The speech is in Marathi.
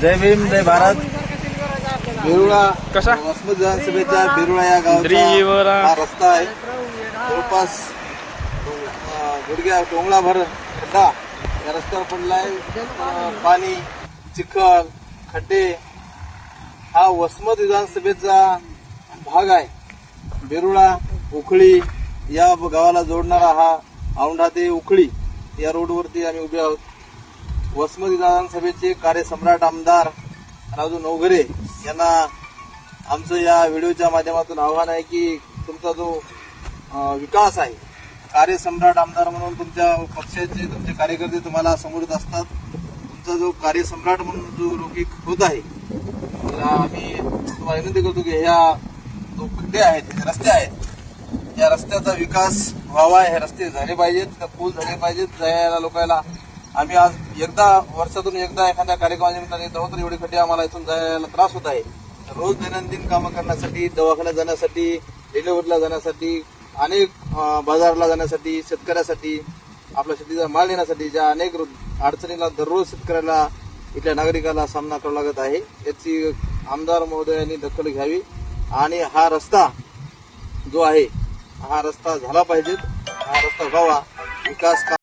जय भीम जय भारत. बिरुळा कसा? वसमत विधानसभेच्या बिरुळा या गावचा. हा रस्ता आहे. जवळपास गुडघ्या टोंगळाभर खड्डा या रस्त्यावर पडलाय अं, पाणी चिखल खड्डे हा वसमत विधानसभेचा भाग आहे. बिरुळा उखळी या गावाला जोडणारा हा औंढा ते उखळी या रोडवरती आम्ही उभे आहोत. वसमत विधानसभेचे कार्यसम्राट आमदार राजू नवघरे यांना आमचं या व्हिडिओच्या माध्यमातून आव्हान आहे की तुमचा जो विकास आहे कार्यसम्राट आमदार म्हणून तुमच्या पक्षाचे तुमचे कार्यकर्ते तुम्हाला समोर असतात. तुमचा जो कार्यसम्राट म्हणून जो लौकिक होत आहे आम्ही तुम्हाला विनंती करतो की ह्या जो खड्डे आहेत रस्ते आहेत या रस्त्याचा विकास व्हावा हे रस्ते झाले पाहिजेत पूल झाले पाहिजेत जायला लोकांना आम्ही आज एकदा वर्षातून एकदा एखाद्या कार्यक्रमानिमित्ताने येतो तर एवढे खड्डे आम्हाला इथून जायला त्रास होत आहे. रोज दैनंदिन कामं करण्यासाठी दवाखान्यात जाण्यासाठी डिलिव्हरीला जाण्यासाठी अनेक बाजारला जाण्यासाठी शेतकऱ्यासाठी आपला शेतीचा माल नेण्यासाठी ज्या अनेक अडचणीला दररोज शेतकऱ्याला इथल्या नागरिकाला सामना करावा लागत आहे याची आमदार महोदयांनी दखल घ्यावी. आणि हा रस्ता जो आहे हा रस्ता झाला पाहिजे. हा रस्ता व्हावा. विकास काम